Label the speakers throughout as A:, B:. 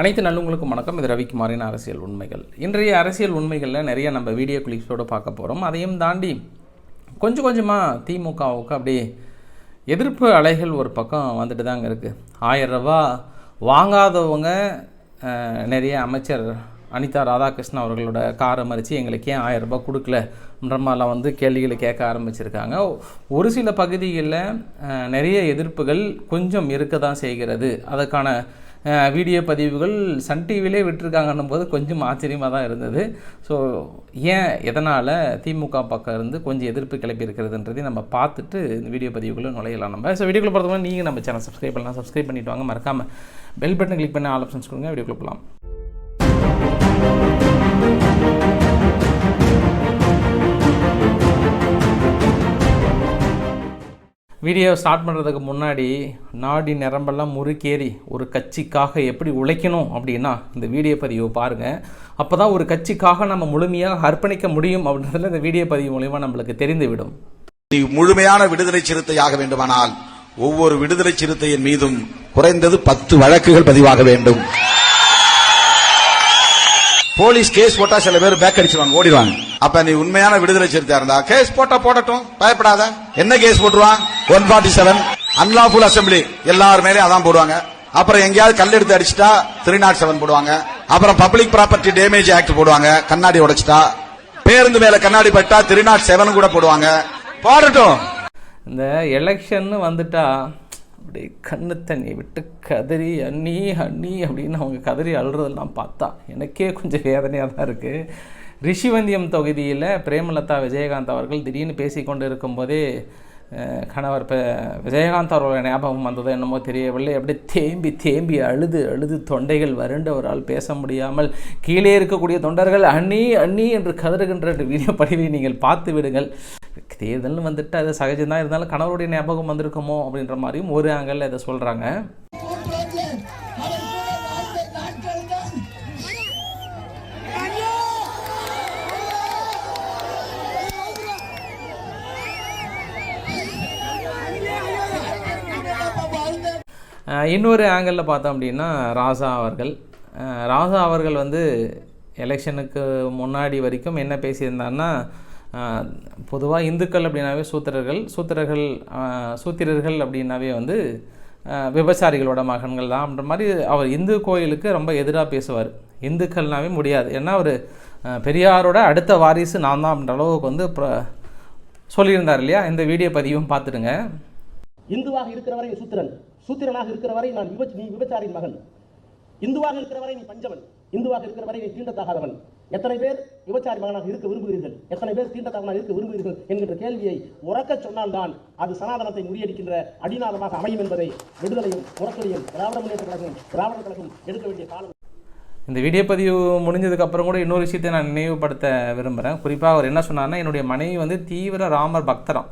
A: அனைத்து நல்லவங்களுக்கும் வணக்கம். இது ரவிக்குமாரின் அரசியல் உண்மைகள். இன்றைய அரசியல் உண்மைகளில் நிறைய நம்ம வீடியோ கிளிப்ஸோடு பார்க்க போகிறோம் அதையும் தாண்டி கொஞ்சம் கொஞ்சமாக திமுகவுக்கு அப்படியே எதிர்ப்பு அலைகள் ஒரு பக்கம் வந்துட்டு தாங்க இருக்குது ஆயிரம் ரூபா வாங்காதவங்க நிறைய அமைச்சர் அனிதா ராதாகிருஷ்ணன் அவர்களோட காரை மறித்து எங்களுக்கு ஏன் ஆயிரம் ரூபாய் கொடுக்கலன்ற மாதிரிலாம் வந்து கேள்விகளை கேட்க ஆரம்பிச்சிருக்காங்க. ஒரு சில பகுதிகளில் நிறைய எதிர்ப்புகள் கொஞ்சம் இருக்க தான் செய்கிறது. அதற்கான வீடியோ பதிவுகள் சன் டிவிலே விட்டுருக்காங்கன்னும் போது கொஞ்சம் ஆச்சரியமாக தான் இருந்தது. ஸோ ஏன் எதனால் திமுக பக்கம் இருந்து கொஞ்சம் எதிர்ப்பு கிளப்பி இருக்கிறதுன்றதையும் நம்ம பார்த்துட்டு இந்த வீடியோ பதிவுகளும் நுழையலாம் நம்ம. ஸோ வீடியோக்குள்ள பார்த்தோம்னா நீங்கள் நம்ம சேனல் சப்ஸ்கிரைப் பண்ணலாம். சப்ஸ்கிரைப் பண்ணிவிட்டு வாங்க. மறக்காமல் பெல் பட்டன் கிளிக் பண்ண ஆல் ஆப்ஷன்ஸ் கொடுங்க. வீடியோக்குள்ள போகலாம் வீடியோ ஸ்டார்ட் பண்ணுறதுக்கு முன்னாடி நாடி நரம்பெல்லாம் முறுக்கேறி ஒரு கட்சிக்காக எப்படி உழைக்கணும் அப்படின்னா இந்த வீடியோ பதிவை பாருங்கள் அப்போ தான் ஒரு கட்சிக்காக நம்ம முழுமையாக அர்ப்பணிக்க முடியும் அப்படின்றதுல இந்த வீடியோ பதிவு மூலிமா நம்மளுக்கு தெரிந்துவிடும்.
B: முழுமையான விடுதலை சிறுத்தையாக வேண்டுமானால் ஒவ்வொரு விடுதலை சிறுத்தையின் மீதும் குறைந்தது பத்து வழக்குகள் பதிவாக வேண்டும். போலீஸ் கேஸ் போட்டா சில பேர் பேக் அடிச்சிருவாங்க ஓடிடுவாங்க. அப்ப நீ உண்மையான விடுதலை சிறுத்தையா இருந்தா கேஸ் போட்டா போடட்டும். பயப்படாத. என்ன கேஸ் போட்டுருவான்? One forty seven unlawful assembly எல்லார் மேலே அதான் போடுவாங்க. அப்புறம் எங்கேயாவது கல் எடுத்து அடிச்சிட்டா த்ரீ நாட் செவன் போடுவாங்க. அப்புறம் பப்ளிக் ப்ராப்பர்ட்டி டேமேஜ் ஆக்ட் போடுவாங்க. கண்ணாடி உடைச்சிட்டா. பேருந்து மேல கண்ணாடி பட்டா த்ரீ நாட் செவன் கூட போடுவாங்க. போடட்டும்.
A: இந்த எலெக்ஷன் வந்துட்டா அப்படி கண்ணு தண்ணி விட்டு கதறி அண்ணி அண்ணி அப்படின்னு அவங்க கதறி அழுறதெல்லாம் பார்த்தா எனக்கே கொஞ்சம் வேதனையாக தான் இருக்குது ரிஷிவந்தியம் தொகுதியில் பிரேமலதா விஜயகாந்த் அவர்கள் திடீர்னு பேசிக்கொண்டு இருக்கும்போதே கணவர் இப்போ விஜயகாந்த் அவர்களோட ஞாபகம் வந்ததோ என்னமோ தெரியவில்லை. அப்படியே தேம்பி தேம்பி அழுது அழுது தொண்டைகள் வறண்டு அவரால் பேச முடியாமல் கீழே இருக்கக்கூடிய தொண்டர்கள் அண்ணி அண்ணி என்று கதறுகின்ற வீடியோ பதிவை நீங்கள் பார்த்து விடுங்கள். தேர்தல்னு வந்துட்டு அது சகஜம்தான் இருந்தாலும் கணவருடைய ஞாபகம் வந்திருக்குமோ அப்படின்ற மாதிரியும் ஒரு ஆங்கிளில் இதை சொல்கிறாங்க இன்னொரு ஆங்கிளில் பார்த்தோம் அப்படின்னா ராசா அவர்கள். ராசா அவர்கள் வந்து எலெக்ஷனுக்கு முன்னாடி வரைக்கும் என்ன பேசியிருந்தாருன்னா பொதுவாக இந்துக்கள் அப்படின்னாவே சூத்திரர்கள் சூத்திரர்கள் சூத்திரர்கள் அப்படின்னாவே வந்து விபசாரிகளோட விபச்சாரிகளோட மகன்கள் தான் அப்படின்ற மாதிரி அவர் இந்து கோயிலுக்கு ரொம்ப எதிராக பேசுவார். இந்துக்கள்னாவே முடியாது. ஏன்னா அவர் பெரியாரோட அடுத்த வாரிசு நான் தான் அப்படின்ற அளவுக்கு வந்து சொல்லியிருந்தார் இல்லையா? இந்த வீடியோ பதிவும் பார்த்துடுங்க.
C: இந்துவாக இருக்கிறவரை சூத்திரன். சூத்திரனாக இருக்கிற வரை நான் விபச் நீ விபச்சாரின் மகன். இந்துவாக இருக்கிற வரை நீ பஞ்சவன். இந்துவாக இருக்கிற வரை நீ தீண்டத்தகாதவன். எத்தனை பேர் விபச்சாரி மகனாக இருக்க விரும்புகிறீர்கள்? எத்தனை பேர் தீண்டத்தகவனாக இருக்க விரும்புகிறீர்கள் என்கின்ற கேள்வியை உறக்கச் சொன்னால்தான் அது சனாதனத்தை முறியடிக்கின்ற அடிநாதமாக அமையும் என்பதை விடுதலையும் உறக்கலையும் திராவிட முன்னேற்ற கழகம் திராவிட கழகம் எடுக்க வேண்டிய காலம்.
A: இந்த வீடியோ பதிவு முடிஞ்சதுக்கப்புறம் கூட இன்னொரு விஷயத்தை நான் நினைவுபடுத்த விரும்புகிறேன் குறிப்பாக அவர் என்ன சொன்னார்னா என்னுடைய மனைவி வந்து தீவிர ராமர் பக்தராம்.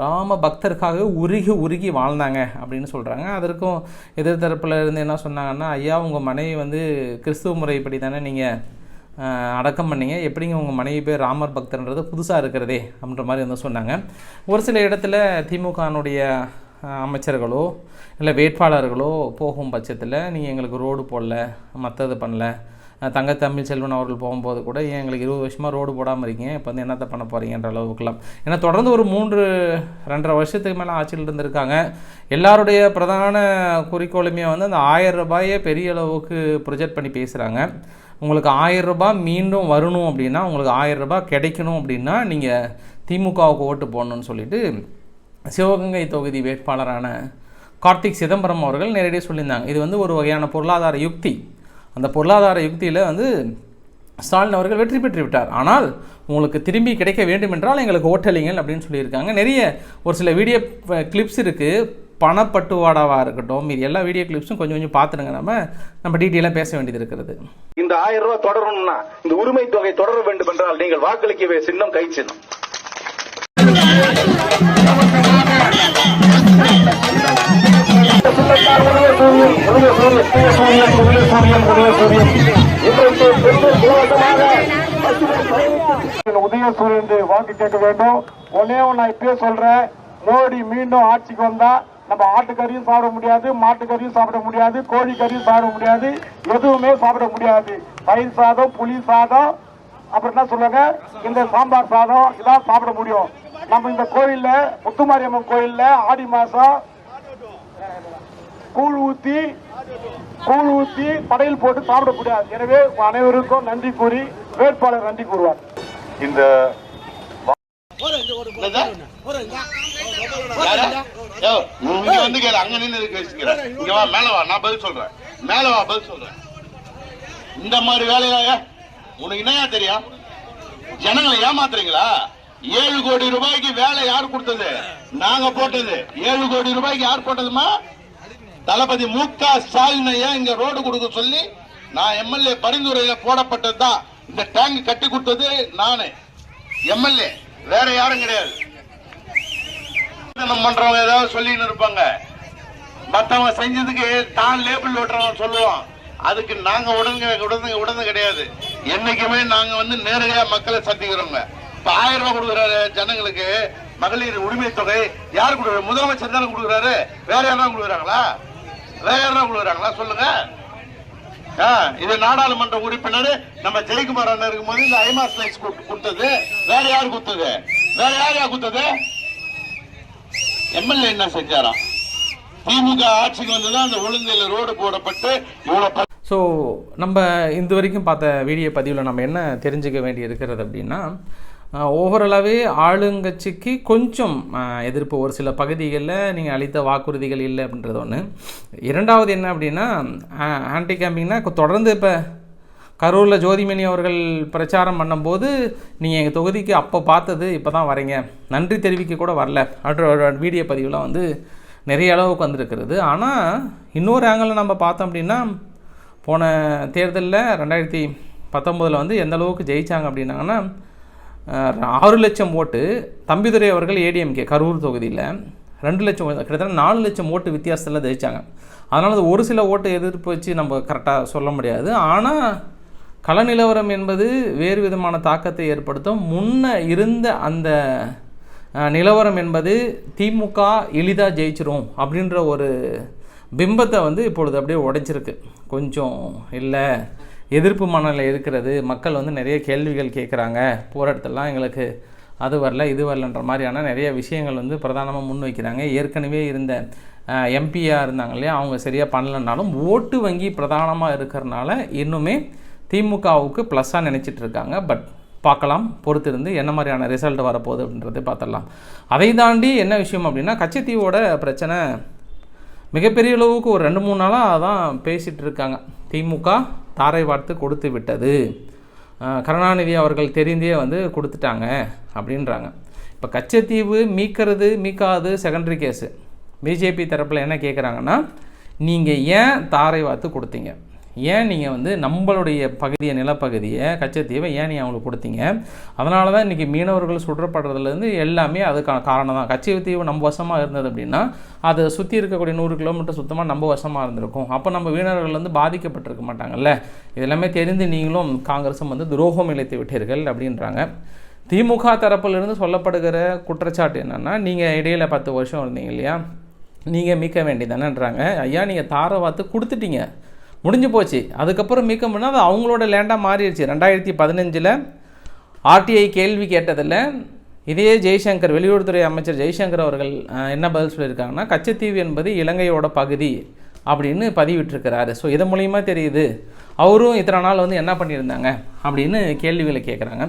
A: ராம பக்தருக்காக உருகி உருகி வாழ்ந்தாங்க அப்படின்னு சொல்கிறாங்க அதற்கும் எதிர்த்தரப்பில் இருந்து என்ன சொன்னாங்கன்னா ஐயா உங்கள் மனைவி வந்து கிறிஸ்துவ முறைப்படி தானே நீங்கள் அடக்கம் பண்ணிங்க. எப்படிங்க உங்கள் மனைவி பேர் ராமர் பக்தர்ன்றது புதுசாக இருக்கிறதே? அப்படின்ற மாதிரி வந்து சொன்னாங்க. ஒரு சில இடத்துல திமுகனுடைய அமைச்சர்களோ இல்லை வேட்பாளர்களோ போகும் பட்சத்தில் நீங்கள் எங்களுக்கு ரோடு போடல மற்றது பண்ணல தங்க தமிழ் செல்வன் அவர்கள் போகும்போது கூட ஏன் எங்களுக்கு இருபது வருஷமாக ரோடு போடாமல் இருக்கீங்க? இப்போ வந்து என்னத்தை பண்ண போகிறீங்கன்ற அளவுக்குலாம். ஏன்னா தொடர்ந்து ஒரு மூன்று ரெண்டரை வருஷத்துக்கு மேலே ஆட்சியில் இருந்திருக்காங்க. எல்லாருடைய பிரதான குறிக்கோளுமே வந்து அந்த ஆயிரம் ரூபாயை பெரிய அளவுக்கு ப்ரொஜெக்ட் பண்ணி பேசுகிறாங்க உங்களுக்கு ஆயிரம் ரூபாய் மீண்டும் வரணும் அப்படின்னா உங்களுக்கு ஆயிரம் ரூபாய் கிடைக்கணும் அப்படின்னா நீங்கள் திமுகவுக்கு ஓட்டு போடணும்னு சொல்லிட்டு சிவகங்கை தொகுதி வேட்பாளரான கார்த்திக் சிதம்பரம் அவர்கள் நேரடியாக சொல்லியிருந்தாங்க. இது வந்து ஒரு வகையான பொருளாதார யுக்தி. அந்த பொருளாதார யுக்தியில் வந்து ஸ்டாலின் அவர்கள் வெற்றி பெற்று விட்டார் ஆனால் உங்களுக்கு திரும்பி கிடைக்க வேண்டும் என்றால் எங்களுக்கு ஓட்டளிங்கள் அப்படின்னு சொல்லியிருக்காங்க. நிறைய ஒரு சில வீடியோ கிளிப்ஸ் இருக்குது பணப்பட்டுவாடாவாக இருக்கட்டும் இது எல்லா வீடியோ கிளிப்ஸும் கொஞ்சம் கொஞ்சம் பார்த்துடுங்க. நம்ம நம்ம டீட்டெயிலாக பேச வேண்டியது இருக்கிறது.
D: இந்த ஆயிரம் ரூபாய் தொடரணும்னா இந்த உரிமை தொகை தொடர வேண்டும் என்றால் நீங்கள் வாக்களிக்க சின்னம் கை சின்னம்.
E: உதயசூரியன் வாக்கு கேட்க வேண்டும். ஒன்னே ஒன்னு நான் இப்பயே சொல்றேன். மோடி மீண்டும் ஆட்சிக்கு வந்தா நம்ம ஆட்டுக்கறியும் சாப்பிட முடியாது மாட்டுக்கறியும் சாப்பிட முடியாது கோழிக்கறியும் சாப்பிட முடியாது எதுவுமே சாப்பிட முடியாது. தயிர் சாதம் புளி சாதம் அப்புறம் என்ன சொல்லுவாங்க? இந்த சாம்பார் சாதம் இதான் சாப்பிட முடியும். நம்ம இந்த கோயில்ல முத்துமாரியம்மன் கோயில்ல ஆடி மாசம் கூழ் ஊத்தி கூழ் ஊத்தி படையல் போட்டு சாப்பிட முடியாது எனவே அனைவருக்கும் நன்றி கூறி வேட்பாளர் நன்றி கூறுவார்.
F: இந்த இங்க வந்து கேளு அங்க நின்னு எதுக்கு பேசிக்கிற இங்க வா மேல வா நான் பதில் சொல்றேன். மேல வா பதில் சொல்றேன். இந்த மாதிரி வேலையாக உனக்கு என்னையா தெரியும்? ஜனங்களை ஏமாத்துறீங்களா? ஏழு கோடி ரூபாய்க்கு வேலை யார் கொடுத்தது? நாங்க போட்டது. ஏழு கோடி ரூபாய்க்கு யார் போட்டதுமா? தளபதி மு க ஸ்டாலின் இங்க ரோடு கொடுக்க சொல்லி நான் எம்எல்ஏ பரிந்துரையில போடப்பட்டதுதான் இந்த டேங்க் கட்டி கொடுத்தது நானு. எம்எல்ஏ வேற யாரும் கிடையாது. பண்றவங்க ஏதாவது சொல்லின்னு இருப்பாங்க. மத்தவங்க செஞ்சதுக்கு தான் லேபிள் ஓட்டுறவன் சொல்லுவான். அதுக்கு நாங்க உடனே உடனே உடனே கிடையாது. என்னைக்குமே நாங்க வந்து நேரடியா மக்களை சந்திக்கிறோங்க. இப்ப ஆயிரம் ரூபாய் கொடுக்குறாரு ஜனங்களுக்கு மகளிர் உரிமை தொகை யார் கொடுக்குறாரு? முதலமைச்சர் தானே கொடுக்குறாரு. வேற யாரும் கொடுக்குறாங்களா? வேற யாரும் கொடுக்குறாங்களா சொல்லுங்க. ஆ, இது நாடாளுமன்ற உறுப்பினர் நம்ம ஜெயக்குமார் அண்ணன் இருக்கும்போது இந்த ஐமாஸ் லைட்ஸ் கொடுத்தது. வேற யாரு கொடுத்தது? வேற யார் யார் கொடுத்தது? எம்எல்ஏ என்ன செஞ்சாராம்? திமுக ஆட்சிக்கு வந்துதான் அந்த ஒழுங்கையில் ரோடு போடப்பட்டு இவ்வளவு
A: ஸோ நம்ம இது வரைக்கும் பார்த்த வீடியோ பதிவில் நம்ம என்ன தெரிஞ்சுக்க வேண்டி இருக்கிறது அப்படின்னா ஓவராலாகவே ஆளுங்கட்சிக்கு கொஞ்சம் எதிர்ப்பு. ஒரு சில பகுதிகளில் நீங்கள் அளித்த வாக்குறுதிகள் இல்லை அப்படின்றது ஒன்று இரண்டாவது என்ன அப்படின்னா ஆன்டி கேம்பிங்னா தொடர்ந்து இப்போ கரூரில் ஜோதிமணி அவர்கள் பிரச்சாரம் பண்ணும்போது நீங்கள் எங்கள் தொகுதிக்கு அப்போ பார்த்தது இப்போ தான் வரீங்க. நன்றி தெரிவிக்க கூட வரல. அப்படின்ற வீடியோ பதிவுலாம் வந்து நிறைய அளவுக்கு வந்திருக்கிறது. ஆனால் இன்னொரு ஆங்கிளில் நம்ம பார்த்தோம் அப்படின்னா போன தேர்தலில் ரெண்டாயிரத்தி பத்தொம்போதில் வந்து எந்த அளவுக்கு ஜெயிச்சாங்க அப்படின்னாங்கன்னா ஆறு லட்சம் ஓட்டு தம்பிதுரை அவர்கள் ஏடிஎம்கே கரூர் தொகுதியில். ரெண்டு லட்சம் கிட்டத்தட்ட நாலு லட்சம் ஓட்டு வித்தியாசத்தில் ஜெயிச்சாங்க. அதனால் அது ஒரு சில ஓட்டு எதிர்ப்பு வச்சு நம்ம கரெக்டாக சொல்ல முடியாது. ஆனால் கள நிலவரம் என்பது வேறு விதமான தாக்கத்தை ஏற்படுத்தும். முன்ன இருந்த அந்த நிலவரம் என்பது திமுக எளிதாக ஜெயிச்சிரும் அப்படின்ற ஒரு பிம்பத்தை வந்து இப்பொழுது அப்படியே உடைச்சிருக்கு. கொஞ்சம் இல்லை. எதிர்ப்பு மனநிலை இருக்கிறது. மக்கள் வந்து நிறைய கேள்விகள் கேட்குறாங்க. போராட்டத்தெல்லாம் இடத்துலலாம் எங்களுக்கு அது வரல இது வரலன்ற மாதிரியான நிறைய விஷயங்கள் வந்து பிரதானமாக முன்வைக்கிறாங்க ஏற்கனவே இருந்த எம்பியாக இருந்தாங்க இல்லையா? அவங்க சரியாக பண்ணலைன்னாலும் ஓட்டு வங்கி பிரதானமாக இருக்கிறனால இன்னுமே திமுகவுக்கு ப்ளஸ்ஸாக நினச்சிட்டு இருக்காங்க. பட் பார்க்கலாம் பொறுத்திருந்து என்ன மாதிரியான ரிசல்ட் வரப்போகுது அப்படின்றத பார்த்துடலாம். அதை தாண்டி என்ன விஷயம் அப்படின்னா கச்சத்தீவோட பிரச்சனை மிகப்பெரிய அளவுக்கு ஒரு ரெண்டு மூணு நாளாக அதான் பேசிகிட்டு இருக்காங்க. திமுக தாரை வார்த்து கொடுத்து விட்டது. கருணாநிதி அவர்கள் தெரிந்தே வந்து கொடுத்துட்டாங்க அப்படின்றாங்க. இப்போ கச்சத்தீவு மீட்கிறது மீக்காது செகண்டரி கேஸு பிஜேபி தரப்பில் என்ன கேட்குறாங்கன்னா நீங்கள் ஏன் தாரை வார்த்து கொடுத்தீங்க? ஏன் நீங்கள் வந்து நம்மளுடைய பகுதியை நிலப்பகுதியை கச்சத்தீவை ஏன் நீ அவங்களுக்கு கொடுத்தீங்க? அதனால தான் இன்றைக்கி மீனவர்கள் சுடப்படுறதுலேருந்து எல்லாமே அதுக்கான காரணம் தான். கச்சத்தீவு நம்ம வசமாக இருந்தது அப்படின்னா அதை சுற்றி இருக்கக்கூடிய நூறு கிலோமீட்டர் சுத்தமாக நம்ம வசமாக இருந்திருக்கும். அப்போ நம்ம மீனவர்கள் வந்து பாதிக்கப்பட்டிருக்க மாட்டாங்கல்ல. இது எல்லாமே தெரிந்து நீங்களும் காங்கிரஸும் வந்து துரோகம் இழைத்து விட்டீர்கள் அப்படின்றாங்க. திமுக தரப்பிலிருந்து சொல்லப்படுகிற குற்றச்சாட்டு என்னென்னா நீங்கள் இடையில் பத்து வருஷம் இருந்தீங்க இல்லையா? நீங்கள் மீட்க வேண்டியதானன்றாங்க ஐயா நீங்கள் தாரை வாத்து கொடுத்துட்டீங்க. முடிஞ்சு போச்சு. அதுக்கப்புறம் மீட்க முடியாது அது அவங்களோட லேண்டாக மாறிடுச்சு. ரெண்டாயிரத்தி பதினஞ்சில் ஆர்டிஐ கேள்வி கேட்டதில் இதே ஜெய்சங்கர் வெளியுறவுத்துறை அமைச்சர் ஜெய்சங்கர் அவர்கள் என்ன பதில் சொல்லியிருக்காங்கன்னா கச்சத்தீவு என்பது இலங்கையோட பகுதி அப்படின்னு பதிவிட்டிருக்கிறாரு. ஸோ இதன் மூலியமா தெரியுது. அவரும் இத்தனை நாள் வந்து என்ன பண்ணியிருந்தாங்க அப்படின்னு கேள்விகளை கேட்குறாங்க.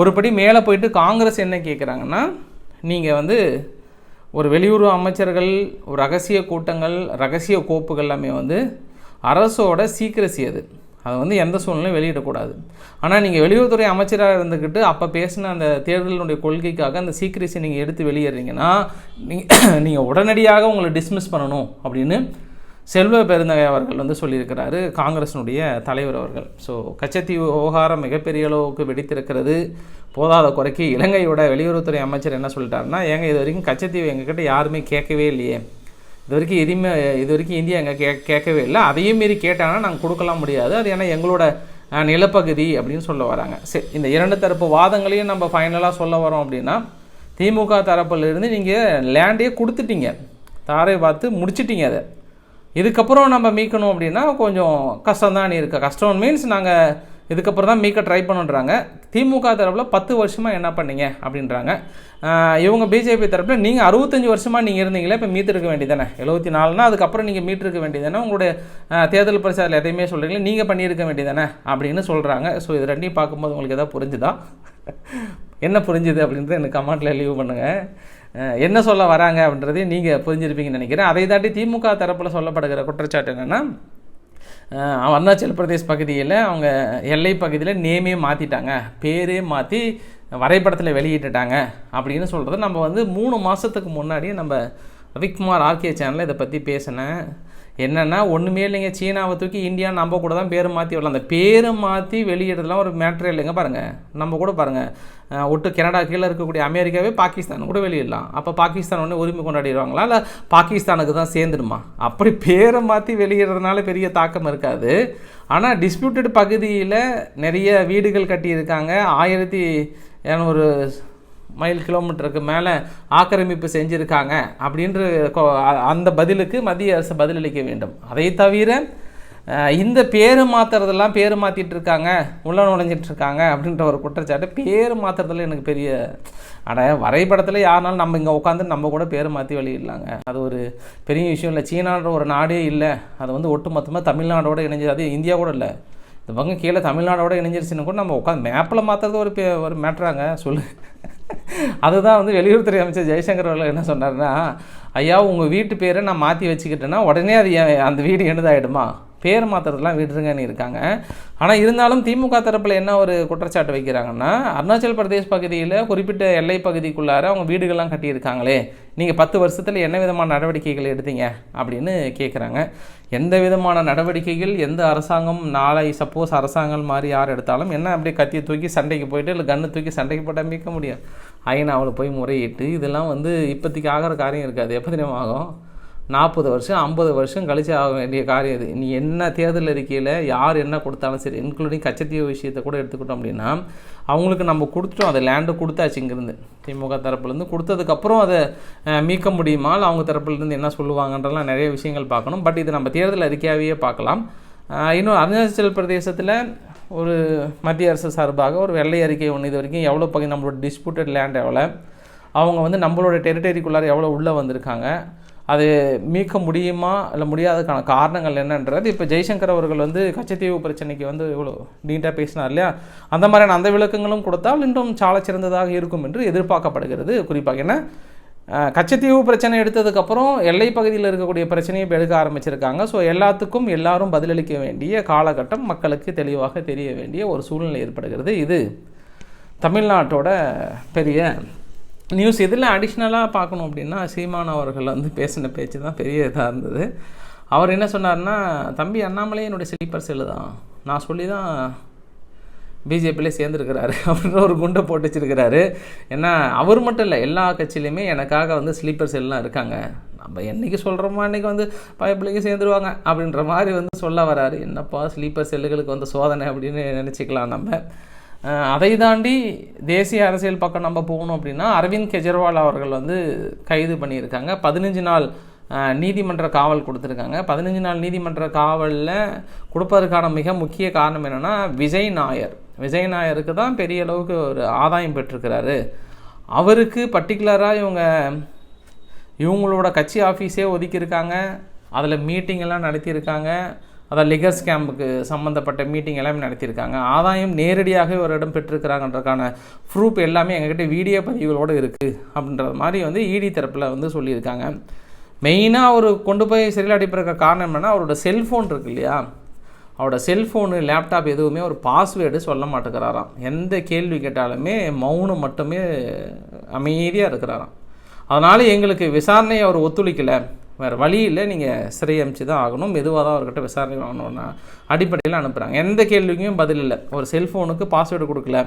A: ஒருபடி மேலே போயிட்டு காங்கிரஸ் என்ன கேட்குறாங்கன்னா நீங்கள் வந்து ஒரு வெளியுறவு அமைச்சர்கள் ஒரு ரகசிய கூட்டங்கள் ரகசிய கோப்புகள் எல்லாமே வந்து அரசோட சீக்கிரசி அது. அதை வந்து எந்த சூழ்நிலையும் வெளியிடக்கூடாது. ஆனால் நீங்கள் வெளியுறவுத்துறை அமைச்சராக இருந்துக்கிட்டு அப்போ பேசின அந்த தேர்தலினுடைய கொள்கைக்காக அந்த சீக்கிரசி நீங்கள் எடுத்து வெளியேறீங்கன்னா நீங்கள் நீங்கள் உடனடியாக உங்களை டிஸ்மிஸ் பண்ணணும் அப்படின்னு செல்வ பெருந்தகை அவர்கள் வந்து சொல்லியிருக்கிறாரு. காங்கிரஸினுடைய தலைவர் அவர்கள். ஸோ கச்சத்தீவு விவகாரம் மிகப்பெரிய அளவுக்கு வெடித்திருக்கிறது. போதாத குறைக்கு இலங்கையோட வெளியுறவுத்துறை அமைச்சர் என்ன சொல்லிட்டாருன்னா ஏங்க இது வரைக்கும் கச்சத்தீவு எங்ககிட்ட யாருமே கேட்கவே இல்லையே. இது வரைக்கும் எதுவுமே இது வரைக்கும் இந்தியா எங்கே கே கேட்கவே இல்லை. அதையும் மீறி கேட்டாங்கன்னா நாங்கள் கொடுக்கலாம் முடியாது. அது ஏன்னா எங்களோட நிலப்பகுதி அப்படின்னு சொல்ல வராங்க. சரி இந்த இரண்டு தரப்பு வாதங்களையும் நம்ம ஃபைனலாக சொல்ல வரோம் அப்படின்னா திமுக தரப்புலேருந்து நீங்கள் லேண்டையே கொடுத்துட்டீங்க. தாரை பார்த்து முடிச்சிட்டிங்க அதை. இதுக்கப்புறம் நம்ம மீட்கணும் அப்படின்னா கொஞ்சம் கஷ்டம் தான் இருக்க. கஷ்டம் மீன்ஸ் நாங்கள் இதுக்கப்புறம் தான் மீட்க ட்ரை பண்ணுன்றாங்க. திமுக தரப்பில் பத்து வருஷமாக என்ன பண்ணீங்க அப்படின்றாங்க. இவங்க பிஜேபி தரப்பில் நீங்கள் அறுபத்தஞ்சு வருஷமாக நீங்கள் இருந்தீங்களே இப்போ மீட்டிருக்க வேண்டியதானே எழுபத்தி நாலுனா அதுக்கப்புறம் நீங்கள் மீட்டிருக்க வேண்டியதானே உங்களுடைய தேர்தல் பிரச்சாரத்தில் எதையுமே சொல்கிறீங்களே நீங்கள் பண்ணியிருக்க வேண்டியதானே அப்படின்னு சொல்கிறாங்க ஸோ இது ரெண்டையும் பார்க்கும்போது உங்களுக்கு எதாவது புரிஞ்சுதா? என்ன புரிஞ்சுது அப்படின்றத எனக்கு கமெண்ட்டில் லீவ் பண்ணுங்கள் என்ன சொல்ல வராங்க அப்படின்றதையும் நீங்கள் புரிஞ்சிருப்பீங்கன்னு நினைக்கிறேன். அதை தாட்டி திமுக தரப்பில் சொல்லப்படுகிற குற்றச்சாட்டு என்னென்னா அருணாச்சல் பிரதேஷ் பகுதியில் அவங்க எல்லை பகுதியில் நேமே மாற்றிட்டாங்க பேரே மாற்றி வரைபடத்தில் வெளியிட்டுட்டாங்க அப்படின்னு சொல்கிறது நம்ம வந்து மூணு மாதத்துக்கு முன்னாடியே நம்ம ரவிக்குமார் ஆர்கே சேனலில் இதை பற்றி பேசினேன். என்னென்னா ஒன்றுமே இல்லைங்க. சீனாவை தூக்கி இந்தியா நம்ம கூட தான் பேரை மாற்றி வரலாம் அந்த பேரை மாற்றி வெளியிடுறதுலாம் ஒரு மேட்ரே இல்லைங்க பாருங்கள் நம்ம கூட பாருங்கள் ஒட்டு கனடா கீழே இருக்கக்கூடிய அமெரிக்காவே பாகிஸ்தான் கூட வெளியிடலாம். அப்போ பாகிஸ்தான் ஒன்று உரிமை கொண்டாடிடுவாங்களா? இல்லை பாகிஸ்தானுக்கு தான் சேர்ந்துடுமா? அப்படி பேரை மாற்றி வெளியிடுறதுனால பெரிய தாக்கம் இருக்காது. ஆனால் டிஸ்பியூட்டட் பகுதியில் நிறைய வீடுகள் கட்டியிருக்காங்க. ஆயிரத்தி இரநூறு மைல் கிலோமீட்டருக்கு மேலே ஆக்கிரமிப்பு செஞ்சுருக்காங்க அப்படின்ற அந்த பதிலுக்கு மத்திய அரசு பதிலளிக்க வேண்டும். அதை தவிர இந்த பேர் மாற்றுறதெல்லாம் பேர் மாற்றிட்டு இருக்காங்க உள்ள நுழைஞ்சிட்டு இருக்காங்க அப்படின்ற ஒரு குற்றச்சாட்டு பேர் மாற்றுறதுல எனக்கு பெரிய அட வரைபடத்தில் யாருனாலும் நம்ம இங்கே உட்காந்து நம்ம கூட பேர் மாற்றி வெளியிடலாங்க. அது ஒரு பெரிய விஷயம் இல்லை. சீனான்ற ஒரு நாடே இல்லை. அது வந்து ஒட்டுமொத்தமாக தமிழ்நாடோடு இணைஞ்சது. அது இந்தியா கூட இல்லை. இந்த பக்கம் கீழே தமிழ்நாடோட இணைஞ்சிருச்சுன்னு கூட நம்ம உட்காந்து மேப்பில் மாற்றுறது ஒரு பே ஒரு மேட்ராங்க சொல்லு. அதுதான் வந்து வெளியுறவுத்துறை அமைச்சர் ஜெய்சங்கர் அவர்கள் என்ன சொன்னார்னா ஐயா உங்கள் வீட்டு பேரை நான் மாற்றி வச்சுக்கிட்டேன்னா உடனே அது அந்த வீடு என்னதாயிடுமா? பேர் மாற்றுறதுலாம் விடுறங்கன்னு இருக்காங்க. ஆனால் இருந்தாலும் திமுக தரப்பில் என்ன ஒரு குற்றச்சாட்டு வைக்கிறாங்கன்னா அருணாச்சல் பிரதேஷ் பகுதியில் குறிப்பிட்ட எல்லை பகுதிக்குள்ளார அவங்க வீடுகள்லாம் கட்டியிருக்காங்களே. நீங்கள் பத்து வருஷத்தில் என்ன விதமான நடவடிக்கைகள் எடுத்தீங்க? அப்படின்னு கேட்குறாங்க எந்த விதமான நடவடிக்கைகள் எந்த அரசாங்கம் நாளை சப்போஸ் அரசாங்கம் மாதிரி யார் எடுத்தாலும் என்ன அப்படியே கத்தியை தூக்கி சண்டைக்கு போயிட்டு இல்லை கன்று தூக்கி சண்டைக்கு போட்டால் மீட்க முடியும் அவளை போய் முறையிட்டு இதெல்லாம் வந்து இப்போதைக்கு ஆகிற காரியம் இருக்காது. எப்போ தெரியுமா ஆகும்? நாற்பது வருஷம் ஐம்பது வருஷம் கழிச்சு ஆக வேண்டிய காரியம் இது. நீ என்ன தேர்தல் அறிக்கையில் யார் என்ன கொடுத்தாலும் சரி இன்க்ளூடிங் கச்சத்தீவு விஷயத்தை கூட எடுத்துக்கிட்டோம் அப்படின்னா அவங்களுக்கு நம்ம கொடுத்துட்டோம். அதை லேண்டு கொடுத்தாச்சு இங்கேருந்து. திமுக தரப்புலேருந்து கொடுத்ததுக்கப்புறம் அதை மீட்க முடியுமா இல்லை அவங்க தரப்புலேருந்து என்ன சொல்லுவாங்கன்றலாம் நிறைய விஷயங்கள் பார்க்கணும். பட் இது நம்ம தேர்தல் அறிக்கையாகவே பார்க்கலாம். இன்னும் அருணாச்சல் பிரதேசத்தில் ஒரு மத்திய அரசு சார்பாக ஒரு வெள்ளை அறிக்கை ஒன்று இது வரைக்கும் எவ்வளோ பகுதி நம்மளோட டிஸ்பியூட்டட் லேண்ட் எவ்வளோ அவங்க வந்து நம்மளோட டெரிட்டரிக்குள்ளார எவ்வளோ உள்ளே வந்திருக்காங்க. அது மீட்க முடியுமா இல்லை முடியாததுக்கான காரணங்கள் என்னன்றது இப்போ ஜெய்சங்கர் அவர்கள் வந்து கச்சத்தீவு பிரச்சனைக்கு வந்து இவ்வளோ நீட்டாக பேசினார் இல்லையா? அந்த மாதிரியான அந்த விளக்கங்களும் கொடுத்தால் இன்னும் சால சிறந்ததாக இருக்கும் என்று எதிர்பார்க்கப்படுகிறது. குறிப்பாக ஏன்னா கச்சத்தீவு பிரச்சனை எடுத்ததுக்கப்புறம் எல்லை பகுதியில் இருக்கக்கூடிய பிரச்சனையை இப்போ எடுக்க ஆரம்பிச்சிருக்காங்க. ஸோ எல்லாத்துக்கும் எல்லாரும் பதிலளிக்க வேண்டிய காலகட்டம் மக்களுக்கு தெளிவாக தெரிய வேண்டிய ஒரு சூழ்நிலை ஏற்படுகிறது. இது தமிழ்நாட்டோட பெரிய நியூஸ் இதில் அடிஷ்னலாக பார்க்கணும் அப்படின்னா சீமான் அவர்கள் வந்து பேசின பேச்சு தான் பெரிய இதாக இருந்தது. அவர் என்ன சொன்னார்னா தம்பி அண்ணாமலையே என்னுடைய ஸ்லீப்பர் செல்லு தான் நான் சொல்லி தான் பிஜேபியிலே சேர்ந்துருக்கிறாரு. அப்படின்ற ஒரு குண்டை போட்டு வச்சிருக்கிறாரு. ஏன்னா அவர் மட்டும் இல்லை எல்லா கட்சியிலையுமே எனக்காக வந்து ஸ்லீப்பர் செல்லாம் இருக்காங்க. நம்ம என்னைக்கு சொல்கிறோமோ அன்றைக்கி வந்து பயப்பிள்ளைங்க சேர்ந்துருவாங்க அப்படின்ற மாதிரி வந்து சொல்ல வராரு. என்னப்பா ஸ்லீப்பர் செல்லுகளுக்கு வந்து சோதனை அப்படின்னு நினச்சிக்கலாம் நம்ம. அதை தாண்டி தேசிய அரசியல் பக்கம் நம்ம போகணும் அப்படின்னா அரவிந்த் கெஜ்ரிவால் அவர்கள் வந்து கைது பண்ணியிருக்காங்க. பதினஞ்சு நாள் நீதிமன்ற காவல் கொடுத்துருக்காங்க. பதினஞ்சு நாள் நீதிமன்ற காவலில் கொடுப்பதற்கான மிக முக்கிய காரணம் என்னென்னா விஜய் நாயர். விஜய் நாயருக்கு தான் பெரிய அளவுக்கு ஒரு ஆதாயம் பெற்றிருக்கிறாரு. அவருக்கு பர்டிகுலராக இவங்க இவங்களோட கட்சி ஆஃபீஸே ஒதுக்கியிருக்காங்க. அதில் மீட்டிங் எல்லாம் நடத்தியிருக்காங்க. அதான் லிகர்ஸ் கேம்புக்கு சம்மந்தப்பட்ட மீட்டிங் எல்லாமே நடத்தியிருக்காங்க. ஆதாயம் நேரடியாக ஒரு இடம் பெற்றிருக்கிறாங்கன்றதுக்கான ப்ரூஃப் எல்லாமே எங்ககிட்ட வீடியோ பதிவுகளோடு இருக்குது அப்படின்றது மாதிரி வந்து இடி தரப்பில் வந்து சொல்லியிருக்காங்க. மெயினாக அவர் கொண்டு போய் சிறையில் அடைப்பிருக்க காரணம் என்னென்னா அவரோட செல்ஃபோன் இருக்கு இல்லையா? அவரோட செல்ஃபோனு லேப்டாப் எதுவுமே ஒரு பாஸ்வேர்டு சொல்ல மாட்டேங்கிறாராம். எந்த கேள்வி கேட்டாலுமே மௌனம் மட்டுமே அமைதியாக இருக்கிறாராம். அதனால் எங்களுக்கு விசாரணை அவர் ஒத்துழைக்கலை. வேறு வழி இல்லை நீங்கள் சிறை அமைச்சு தான் ஆகணும். மெதுவாக தான் அவர்கிட்ட விசாரணை வாங்கணும்னா அடிப்படையில் அனுப்புகிறாங்க எந்த கேள்விக்கும் பதில் இல்லை. ஒரு செல்ஃபோனுக்கு பாஸ்வேர்டு கொடுக்கல.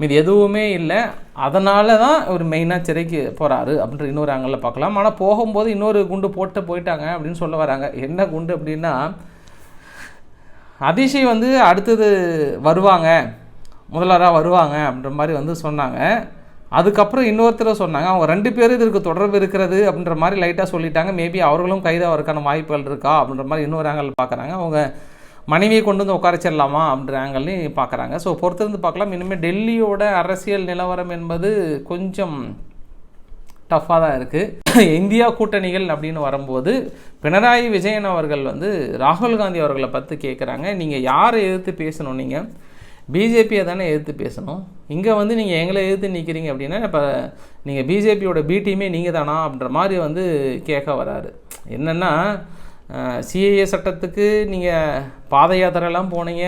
A: மீது எதுவுமே இல்லை. அதனால தான் ஒரு மெயினாக சிறைக்கு போகிறாரு அப்படின்ற இன்னொரு ஆங்கிளில் பார்க்கலாம். ஆனால் போகும்போது இன்னொரு குண்டு போட்டு போயிட்டாங்க அப்படின்னு சொல்ல வராங்க. என்ன குண்டு அப்படின்னா அதிஷி வந்து அடுத்தது வருவாங்க. முதல்வராக வருவாங்க அப்படின்ற மாதிரி வந்து சொன்னாங்க. அதுக்கப்புறம் இன்னொருத்தர் சொன்னாங்க அவங்க ரெண்டு பேரும் இதற்கு தொடர்பு இருக்கிறது அப்படின்ற மாதிரி லைட்டாக சொல்லிட்டாங்க. மேபி அவர்களும் கைதாகிறதுக்கான வாய்ப்புகள் இருக்கா அப்படின்ற மாதிரி இன்னொரு ஆங்கிள் பார்க்குறாங்க அவங்க மனைவியை கொண்டு வந்து உட்காரச்சிடலாமா அப்படின்ற ஆங்கிள்லையும் பார்க்குறாங்க ஸோ பொறுத்திருந்து பார்க்கலாம் இனிமேல் டெல்லியோட அரசியல் நிலவரம் என்பது கொஞ்சம் டஃப்பாக தான் இருக்குது இந்தியா கூட்டணிகள் அப்படின்னு வரும்போது பினராயி விஜயன் அவர்கள் வந்து ராகுல் காந்தி அவர்களை பற்றி கேட்குறாங்க நீங்கள் யாரை எதிர்த்து பேசணும் நீங்கள் பிஜேபியை தானே எதிர்த்து பேசணும்? இங்கே வந்து நீங்கள் எங்களை எதிர்த்து நிற்கிறீங்க அப்படின்னா இப்போ நீங்கள் பிஜேபியோட பி டீமே நீங்கள் தானா அப்படின்ற மாதிரி வந்து கேட்க வராரு. என்னென்னா சிஏஏ சட்டத்துக்கு நீங்கள் பாத யாத்திரையெல்லாம் போனீங்க.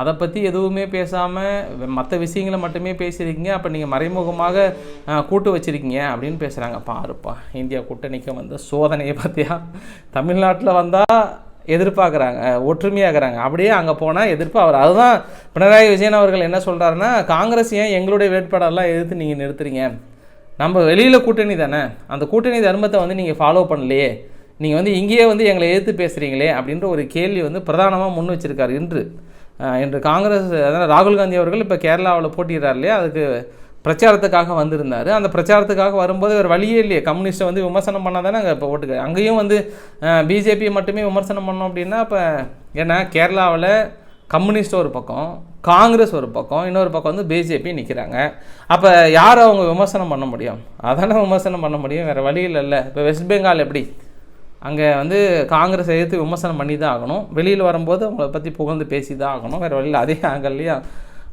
A: அதை பற்றி எதுவுமே பேசாமல் மற்ற விஷயங்களை மட்டுமே பேசியிருக்கீங்க. அப்போ நீங்கள் மறைமுகமாக கூட்டு வச்சிருக்கீங்க அப்படின்னு பேசுகிறாங்க பாருப்பா இந்தியா கூட்டணிக்கு வந்து சோதனையை பார்த்தியா? தமிழ்நாட்டில் வந்தால் எதிர்பார்க்குறாங்க ஒற்றுமையாகிறாங்க. அப்படியே அங்கே போனால் எதிர்ப்பு அவர். அதுதான் பினராயி விஜயன் அவர்கள் என்ன சொல்கிறாருன்னா காங்கிரஸ் ஏன் எங்களுடைய வேட்பாளர்லாம் எதிர்த்து நீங்கள் நிறுத்துறீங்க? நம்ம வெளியில் கூட்டணி தானே. அந்த கூட்டணி தர்மத்தை வந்து நீங்கள் ஃபாலோ பண்ணலையே. நீங்கள் வந்து இங்கேயே வந்து எங்களை எதிர்த்து பேசுகிறீங்களே அப்படின்ற ஒரு கேள்வி வந்து பிரதானமாக முன் வச்சிருக்காரு இன்று. இன்று காங்கிரஸ் அதாவது ராகுல் காந்தி அவர்கள் இப்போ கேரளாவில் போட்டிடுறார் இல்லையா? அதுக்கு பிரச்சாரத்துக்காக வந்திருந்தார். அந்த பிரச்சாரத்துக்காக வரும்போது ஒரு வழியே இல்லையே. கம்யூனிஸ்ட்டை வந்து விமர்சனம் பண்ணால் தானே அங்கே இப்போ ஓட்டுக்கு அங்கேயும் வந்து பிஜேபியை மட்டுமே விமர்சனம் பண்ணோம் அப்படின்னா இப்போ ஏன்னா கேரளாவில் கம்யூனிஸ்ட் ஒரு பக்கம் காங்கிரஸ் ஒரு பக்கம் இன்னொரு பக்கம் வந்து பிஜேபி நிற்கிறாங்க அப்போ யார் அவங்க விமர்சனம் பண்ண முடியும்? அதானே விமர்சனம் பண்ண முடியும். வேறு வழியில் இல்லைல்ல. இப்போ வெஸ்ட் பெங்கால் எப்படி? அங்கே வந்து காங்கிரஸ் எதிர்த்து விமர்சனம் பண்ணி தான் ஆகணும். வெளியில் வரும்போது அவங்கள பற்றி புகழ்ந்து பேசி தான் ஆகணும். வேறு வழியில் அதே ஆங்கல்லையும்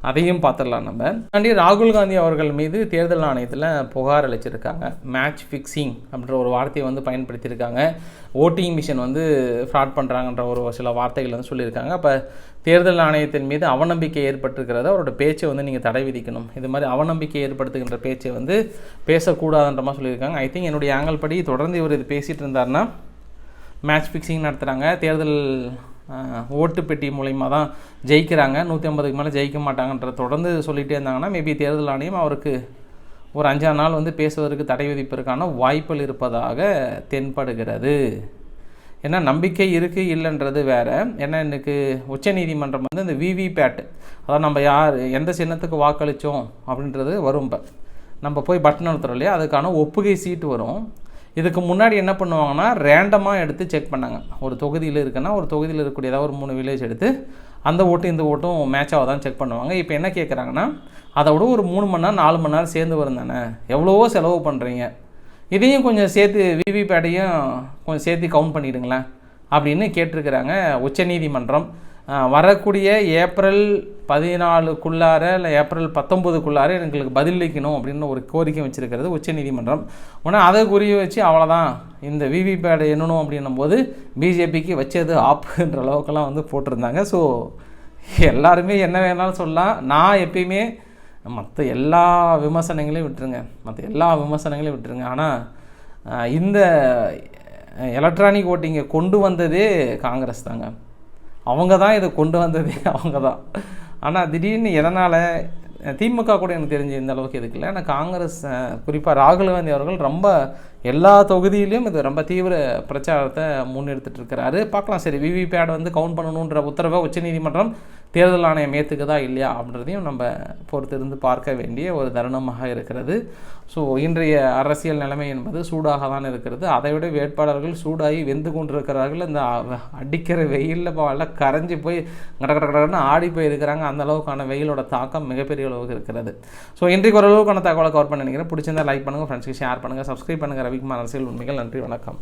A: அதையும் பார்த்துடலாம் நம்ம. தாண்டி ராகுல் காந்தி அவர்கள் மீது தேர்தல் ஆணையத்தில் புகார் அளிச்சிருக்காங்க. மேட்ச் ஃபிக்ஸிங் அப்படின்ற ஒரு வார்த்தையை வந்து பயன்படுத்தியிருக்காங்க. ஓட்டிங் மிஷின் வந்து ஃப்ராட் பண்ணுறாங்கன்ற ஒரு சில வார்த்தைகள் வந்து சொல்லியிருக்காங்க. அப்போ தேர்தல் ஆணையத்தின் மீது அவநம்பிக்கை ஏற்பட்டிருக்கிறத அவரோட பேச்சை வந்து நீங்கள் தடை விதிக்கணும். இது மாதிரி அவநம்பிக்கை ஏற்படுத்துகின்ற பேச்சை வந்து பேசக்கூடாதுன்ற மாதிரி சொல்லியிருக்காங்க. ஐ திங்க் என்னுடைய ஆங்கல் படி தொடர்ந்து இவர் இது பேசிகிட்டு இருந்தாருன்னா மேட்ச் ஃபிக்ஸிங் நடத்துகிறாங்க தேர்தல் ஓட்டு பெட்டி மூலிமா தான் ஜெயிக்கிறாங்க. நூற்றி ஐம்பதுக்கு மேலே ஜெயிக்க மாட்டாங்கன்ற தொடர்ந்து சொல்லிகிட்டே இருந்தாங்கன்னா மேபி தேர்தல் ஆணையம் அவருக்கு ஒரு அஞ்சாறு நாள் வந்து பேசுவதற்கு தடை விதிப்பதற்கான வாய்ப்புகள் இருப்பதாக தென்படுகிறது. ஏன்னா நம்பிக்கை இருக்குது இல்லைன்றது வேறு. ஏன்னா எனக்கு உச்சநீதிமன்றம் வந்து இந்த விவிபேட் அதாவது நம்ம யார் எந்த சின்னத்துக்கு வாக்களித்தோம் அப்படின்றது வரும் இப்போ. நம்ம போய் பட்டன் அழுத்துறோம் இல்லையா? அதுக்கான ஒப்புகை சீட்டு வரும். இதுக்கு முன்னாடி என்ன பண்ணுவாங்கன்னா ரேண்டமாக எடுத்து செக் பண்ணாங்க. ஒரு தொகுதியில் இருக்குன்னா ஒரு தொகுதியில் இருக்கக்கூடிய ஏதாவது ஒரு மூணு வில்லேஜ் எடுத்து அந்த ஓட்டு இந்த ஓட்டும் மேட்ச் தான் செக் பண்ணுவாங்க. இப்போ என்ன கேட்குறாங்கன்னா அதை விட ஒரு மூணு மணி நேரம் நாலு மணி நேரம் சேர்ந்து வரும் தானே? எவ்வளவோ செலவு பண்ணுறீங்க இதையும் கொஞ்சம் சேர்த்து விவிபேட்டையும் கொஞ்சம் சேர்த்து கவுண்ட் பண்ணிவிடுங்களேன் அப்படின்னு கேட்டிருக்கிறாங்க உச்சநீதிமன்றம். வரக்கூடிய ஏப்ரல் பதினாலுக்குள்ளார இல்லை ஏப்ரல் பத்தொம்போதுக்குள்ளார எங்களுக்கு பதிலளிக்கணும் அப்படின்னு ஒரு கோரிக்கை வச்சிருக்கிறது உச்சநீதிமன்றம் உடனே அதை குறி வச்சு அவ்வளோதான் இந்த விவிபேட் எண்ணணும் அப்படின்னும் போது பிஜேபிக்கு வச்சது ஆப்புன்ற அளவுக்கெல்லாம் வந்து போட்டிருந்தாங்க. ஸோ எல்லாருமே என்ன வேணாலும் சொல்லலாம். நான் எப்பயுமே மற்ற எல்லா விமர்சனங்களையும் விட்டுருங்க. மற்ற எல்லா விமர்சனங்களையும் விட்டுருங்க. ஆனால் இந்த எலக்ட்ரானிக் ஓட்டிங்கை கொண்டு வந்ததே காங்கிரஸ் தாங்க. அவங்க தான் இதை கொண்டு வந்ததே அவங்க தான் ஆனால் திடீர்னு எதனால் திமுக கூட எனக்கு தெரிஞ்சு இந்த அளவுக்கு எதுக்கு இல்லை. ஆனால் காங்கிரஸ் குறிப்பாக ராகுல் காந்தி அவர்கள் ரொம்ப எல்லா தொகுதியிலையும் இது ரொம்ப தீவிர பிரச்சாரத்தை முன்னெடுத்துட்டு இருக்கிறாரு. பார்க்கலாம் சரி விவிபேட் வந்து கவுண்ட் பண்ணணுன்ற உத்தரவை உச்சநீதிமன்றம் தேர்தல் ஆணையம் ஏற்றுக்குதா இல்லையா அப்படின்றதையும் நம்ம பொறுத்திருந்து பார்க்க வேண்டிய ஒரு தருணமாக இருக்கிறது. ஸோ இன்றைய அரசியல் நிலைமை என்பது சூடாக தான் இருக்கிறது. அதை விட வேட்பாளர்கள் சூடாகி வெந்து கொண்டிருக்கிறார்கள். இந்த அடிக்கிற வெயிலில் எல்லாம் கரைஞ்சி போய் கட கட கடன்னு ஆடி போய் இருக்கிறாங்க அந்த அளவுக்கான வெயிலோட தாக்கம் மிகப்பெரிய அளவுக்கு இருக்கிறது. ஸோ இன்றைக்கு ஓரளவுக்கான தகவலை கவர் பண்ண நினைக்கிறேன். பிடிச்சிருந்தா லைக் பண்ணுங்கள் ஃப்ரெண்ட்ஸ்க்கு ஷேர் பண்ணுங்கள் சப்ஸ்கிரைப் பண்ணுங்கள் ரவிக்குமார் அரசியல் உண்மைகள் நன்றி வணக்கம்.